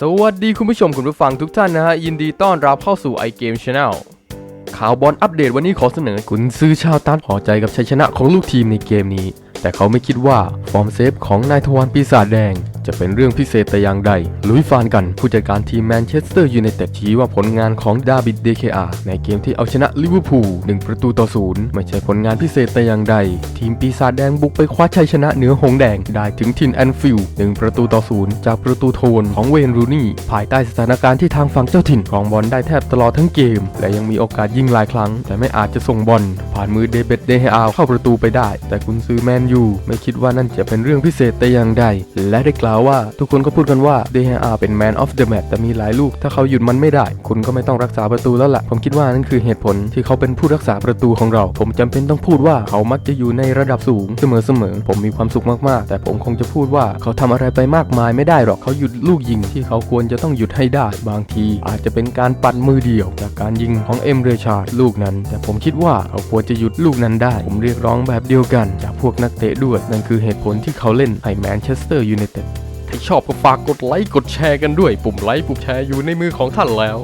สวัสดีคุณผู้ชมคุณผู้ฟังทุกท่านนะฮะ ยินดีต้อนรับเข้าสู่ iGame Channel ข่าวบอลอัปเดตวันนี้ขอเสนอคุณซื้อชาวตันพอใจกับชัยชนะของลูกทีมในเกมนี้ แต่เขาไม่คิดว่าฟอร์มเซฟของนายทวารปีศาจแดง จะเป็นเรื่องพิเศษแต่อย่างใด ลุยฟานกันผู้จัดการทีมแมนเชสเตอร์ยูไนเต็ดชี้ว่าผลงานของดาบิดเดเคอาในเกมที่เอาชนะลิเวอร์พูล1ประตูต่อศูนย์ไม่ใช่ผลงานพิเศษแต่อย่างใด ทีมปีศาจแดงบุกไปคว้าชัยชนะเหนือหงแดง ได้ถึงทินแอนฟิลด์1ประตูต่อศูนย์จากประตูโทนของเวนรูนี่ภายใต้สถานการณ์ที่ทางฝั่งเจ้าถิ่นครองบอลได้แทบตลอดทั้งเกม และยังมีโอกาสยิงหลายครั้ง แต่ไม่อาจจะส่งบอลผ่านมือเดเบดเดเฮอาเข้าประตูไปได้ แต่กุนซือแมนยูไม่คิดว่านั่นจะเป็นเรื่องพิเศษแต่อย่างใด และได้กล่าวว่า ทุกคนก็พูดกันว่าเดฮาเป็นแมนออฟเดอะแมตแต่มีหลายลูก ถ้าเขาหยุดมันไม่ได้ คุณก็ไม่ต้องรักษาประตูแล้วล่ะ ผมคิดว่านั่นคือเหตุผลที่เขาเป็นผู้รักษาประตูของเรา ผมจำเป็นต้องพูดว่าเขามักจะอยู่ในระดับสูงเสมอๆผมมีความสุขมากๆ แต่ผมคงจะพูดว่าเขาทำอะไรไปมากมายไม่ได้หรอกเขาหยุดลูกยิงที่เขาควรจะต้องหยุดให้ได้ บางทีอาจจะเป็นการปัดมือเดียว จากการยิงของเอ็มเรชาร์ดลูกนั้น แต่ผมคิดว่าเขาควรจะหยุดลูกนั้นได้ ผมเรียกร้องแบบเดียวกัน จากพวกนักเตะด้วยนั่นคือเหตุผลที่เขาเล่นให้แมนเชสเตอร์ยูไนเต็ด ชอบก็ฝากกดไลค์กดแชร์กันด้วย ปุ่มไลค์ปุ่มแชร์อยู่ในมือของท่านแล้ว